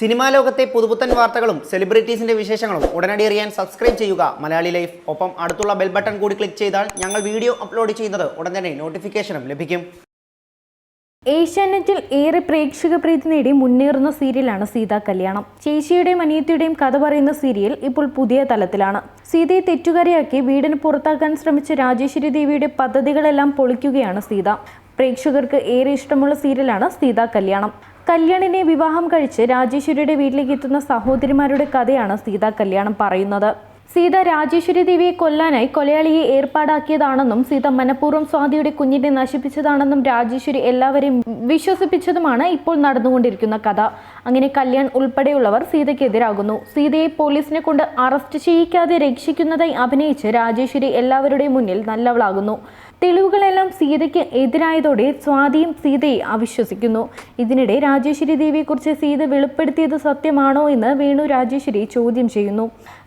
Cinema ലോകത്തെ പുതുപുത്തൻ വാർത്തകളും സെലിബ്രിറ്റീസിന്റെ വിശേഷങ്ങളും ഉടനടി അറിയാൻ സബ്സ്ക്രൈബ് ചെയ്യുക. മലയാളി ലൈഫ്. ഒപ്പം അടുത്തുള്ള ബെൽ ബട്ടൺ കൂടി ക്ലിക്ക് ചെയ്താൽ ഞങ്ങൾ വീഡിയോ അപ്ലോഡ് ചെയ്യുന്നത് ഉടൻ തന്നെ നോട്ടിഫിക്കേഷനും ലഭിക്കും. ഏഷ്യാനെറ്റിൽ ഏറെ പ്രേക്ഷക പ്രീതി നേടി മുന്നേറുന്ന സീരിയലാണ് സീതാ കല്യാണം. ചേച്ചിയുടെയും അനിയത്തിയുടെയും കഥ പറയുന്ന സീരിയൽ ഇപ്പോൾ പുതിയ തലത്തിലാണ്. സീതയെ തെറ്റുകാരിയാക്കി വീടിന് പുറത്താക്കാൻ ശ്രമിച്ച രാജേശ്വരി ദേവിയുടെ പദ്ധതികളെല്ലാം പൊളിക്കുകയാണ് സീത. പ്രേക്ഷകർക്ക് ഏറെ ഇഷ്ടമുള്ള സീരിയലാണ് സീതാ കല്യാണം. കല്യാണിനെ വിവാഹം കഴിച്ച് രാജേശ്വരിയുടെ വീട്ടിലേക്ക് എത്തുന്ന സഹോദരിമാരുടെ കഥയാണ് സീത കല്യാണം പറയുന്നത്. സീത രാജേശ്വരി ദേവിയെ കൊല്ലാനായി കൊലയാളിയെ ഏർപ്പാടാക്കിയതാണെന്നും സീത മനഃപൂർവം സ്വാതിയുടെ കുഞ്ഞിനെ നശിപ്പിച്ചതാണെന്നും രാജേശ്വരി എല്ലാവരെയും വിശ്വസിപ്പിച്ചതുമാണ് ഇപ്പോൾ നടന്നുകൊണ്ടിരിക്കുന്ന കഥ. അങ്ങനെ കല്യാൺ ഉൾപ്പെടെയുള്ളവർ സീതയ്ക്കെതിരാകുന്നു. സീതയെ പോലീസിനെ കൊണ്ട് അറസ്റ്റ് ചെയ്യിക്കാതെ രക്ഷിക്കുന്നതായി അഭിനയിച്ച് രാജേശ്വരി എല്ലാവരുടെയും മുന്നിൽ നല്ലവളാകുന്നു. തെളിവുകളെല്ലാം സീതയ്ക്ക് എതിരായതോടെ സ്വാതിയും സീതയെ അവിശ്വസിക്കുന്നു. ഇതിനിടെ രാജേശ്വരി ദേവിയെക്കുറിച്ച് സീത വെളിപ്പെടുത്തിയത് സത്യമാണോ എന്ന് വേണു രാജേശ്വരി ചോദ്യം ചെയ്യുന്നു.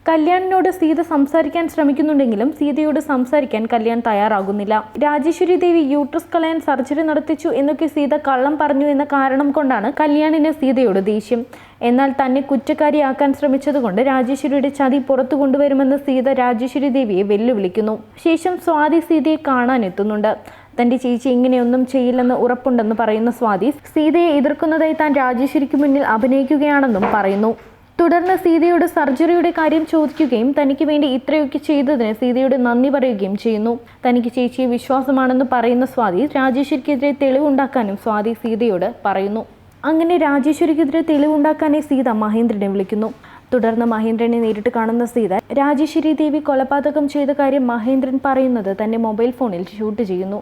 കല്യാണിനോട് സീത സംസാരിക്കാൻ ശ്രമിക്കുന്നുണ്ടെങ്കിലും സീതയോട് സംസാരിക്കാൻ കല്യാൺ തയ്യാറാകുന്നില്ല. രാജേശ്വരി ദേവി യൂട്രസ് കളയാൻ സർജറി നടത്തിച്ചു എന്നൊക്കെ സീത കള്ളം പറഞ്ഞു എന്ന കാരണം കൊണ്ടാണ് കല്യാണിന് സീതയോട് ദേഷ്യം. എന്നാൽ തന്നെ കുറ്റക്കാരിയാക്കാൻ ശ്രമിച്ചതുകൊണ്ട് രാജേശ്വരിയുടെ ചതി പുറത്തു കൊണ്ടുവരുമെന്ന് സീത രാജേശ്വരി ദേവിയെ വെല്ലുവിളിക്കുന്നു. ശേഷം സ്വാതി സീതയെ കാണാൻ എത്തുന്നുണ്ട്. തന്റെ ചേച്ചി ഇങ്ങനെയൊന്നും ചെയ്യില്ലെന്ന് ഉറപ്പുണ്ടെന്ന് പറയുന്ന സ്വാതി സീതയെ എതിർക്കുന്നതായി താൻ രാജേശ്വരിക്ക് മുന്നിൽ അഭിനയിക്കുകയാണെന്നും പറയുന്നു. തുടർന്ന് സീതയോട് സർജറിയുടെ കാര്യം ചോദിക്കുകയും തനിക്ക് വേണ്ടി ഇത്രയൊക്കെ ചെയ്തതിന് സീതയോട് നന്ദി പറയുകയും ചെയ്യുന്നു. തനിക്ക് ചേച്ചിയെ വിശ്വാസമാണെന്ന് പറയുന്ന സ്വാതി രാജേശ്വരിക്കെതിരെ തെളിവുണ്ടാക്കാനും സ്വാതി സീതയോട് പറയുന്നു. അങ്ങനെ രാജേശ്വരിക്കെതിരെ തെളിവുണ്ടാക്കാനേ സീത മഹേന്ദ്രനെ വിളിക്കുന്നു. തുടർന്ന് മഹേന്ദ്രനെ നേരിട്ട് കാണുന്ന സീത രാജേശ്വരി ദേവി കൊലപാതകം ചെയ്ത കാര്യം മഹേന്ദ്രൻ പറയുന്നത് തന്റെ മൊബൈൽ ഫോണിൽ ഷൂട്ട് ചെയ്യുന്നു.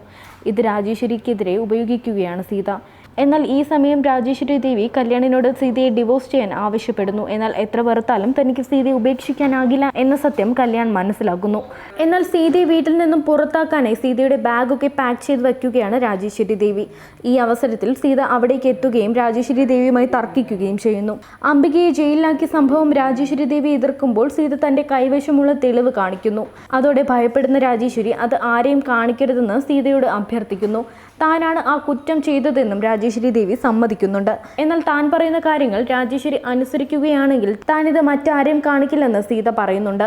ഇത് രാജേശ്വരിക്കെതിരെ ഉപയോഗിക്കുകയാണ് സീത. എന്നാൽ ഈ സമയം രാജേശ്വരി ദേവി കല്യാണിനോട് സീതയെ ഡിവോഴ്സ് ചെയ്യാൻ ആവശ്യപ്പെടുന്നു. എന്നാൽ എത്ര വെറുത്താലും തനിക്ക് സീതയെ ഉപേക്ഷിക്കാനാകില്ല എന്ന സത്യം കല്യാൺ മനസ്സിലാക്കുന്നു. എന്നാൽ സീതയെ വീട്ടിൽ നിന്നും പുറത്താക്കാനായി സീതയുടെ ബാഗൊക്കെ പാക്ക് ചെയ്ത് വയ്ക്കുകയാണ് രാജേശ്വരി ദേവി ഈ അവസരത്തിൽ സീത അവിടേക്ക് എത്തുകയും രാജേശ്വരി ദേവിയുമായി തർക്കിക്കുകയും ചെയ്യുന്നു. അംബികയെ ജയിലിലാക്കിയ സംഭവം രാജേശ്വരി ദേവി എതിർക്കുമ്പോൾ സീത തന്റെ കൈവശമുള്ള തെളിവ് കാണിക്കുന്നു. അതോടെ ഭയപ്പെടുന്ന രാജേശ്വരി അത് ആരെയും കാണിക്കരുതെന്ന് സീതയോട് അഭ്യർത്ഥിക്കുന്നു. താനാണ് ആ കുറ്റം ചെയ്തതെന്നും രാജേശ്വരി ദേവി സമ്മതിക്കുന്നുണ്ട്. എന്നാൽ താൻ പറയുന്ന കാര്യങ്ങൾ രാജേശ്വരി അനുസരിക്കുകയാണെങ്കിൽ താനിത് മറ്റാരെയും കാണിക്കില്ലെന്ന് സീത പറയുന്നുണ്ട്.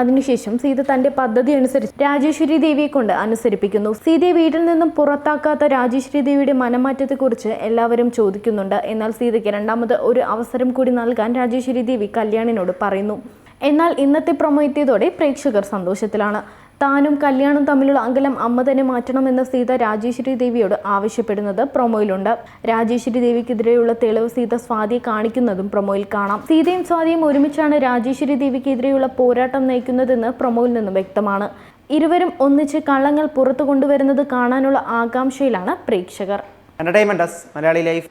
അതിനുശേഷം സീത തന്റെ പദ്ധതി അനുസരിച്ച് രാജേശ്വരി ദേവിയെ കൊണ്ട് അനുസരിപ്പിക്കുന്നു. സീതയെ വീട്ടിൽ നിന്നും പുറത്താക്കാത്ത രാജേശ്വരി ദേവിയുടെ മനമാറ്റത്തെക്കുറിച്ച് എല്ലാവരും ചോദിക്കുന്നുണ്ട്. എന്നാൽ സീതയ്ക്ക് രണ്ടാമത് ഒരു അവസരം കൂടി നൽകാൻ രാജേശ്വരി ദേവി കല്യാണിനോട് പറയുന്നു. എന്നാൽ ഇന്നത്തെ പ്രമോ എത്തിയതോടെ പ്രേക്ഷകർ സന്തോഷത്തിലാണ്. താനും കല്യാണം തമ്മിലുള്ള അകലം അമ്മ തന്നെ മാറ്റണമെന്ന് സീത രാജേശ്വരി ദേവിയോട് ആവശ്യപ്പെടുന്നത് പ്രൊമോയിലുണ്ട്. രാജേശ്വരി ദേവിക്കെതിരെയുള്ള തെളിവ് സീത സ്വാതിയെ കാണിക്കുന്നതും പ്രൊമോയിൽ കാണാം. സീതയും സ്വാതിയും ഒരുമിച്ചാണ് രാജേശ്വരി ദേവിക്കെതിരെയുള്ള പോരാട്ടം നയിക്കുന്നതെന്ന് പ്രൊമോയിൽ നിന്നും വ്യക്തമാണ്. ഇരുവരും ഒന്നിച്ച് കള്ളങ്ങൾ പുറത്തു കൊണ്ടുവരുന്നത് കാണാനുള്ള ആകാംക്ഷയിലാണ് പ്രേക്ഷകർ. ലൈഫ്.